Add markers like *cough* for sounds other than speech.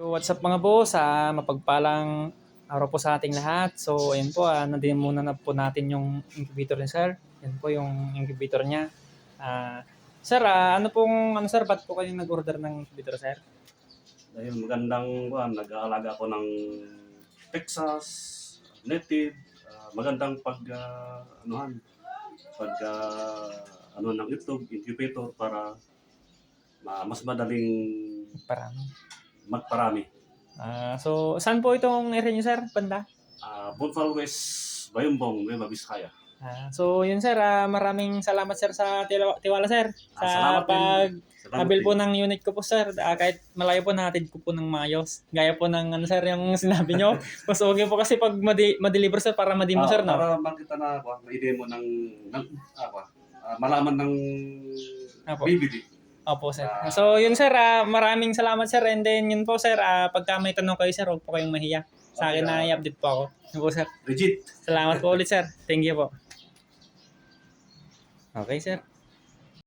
So, what's up mga boss? Ah, mapagpalang araw po sa ating lahat. So, ayun po, ah, nandun muna na po natin yung incubator ni sir. Yan po yung incubator niya. Ah, sir, ah, ano pong, ano sir, ba't po kayo nag-order ng incubator, sir? Dahil magandang buwan, nag-aalaga ako ng Texas, native, ah, magandang pag ah, anuhan, pag ah, ano ng itlog, incubator para ma- mas madaling Parang. Magparami. Ah, so, saan po itong area niyo, sir? Banda? Uh, Bonfal West, Bayumbong, Nueva Vizcaya. Ah, so, yun, sir. Ah, maraming salamat, sir, sa tiwala, sir. Sa Ah, salamat din. pag Salamat Habil po din. ng unit ko po sir, Ah, kahit malayo po natin ko po ng maayos. Gaya po ng ano sir, yung *laughs* sinabi nyo. *laughs* Mas okay po kasi pag madi- ma-deliver sir para ma-demo Ah, sir, no? Para makita na ako, ma-demo ng, ng apa, ah, malaman ng Apo. BBD. Opo sir. Ah. So yun sir, ah, maraming salamat sir. And then yun po sir, ah, pagka may tanong kayo sir, huwag po kayong mahiya. Sa akin Okay, na i-update po ako. Yun po sir. Legit. Salamat po ulit sir. Thank you po. Okay sir.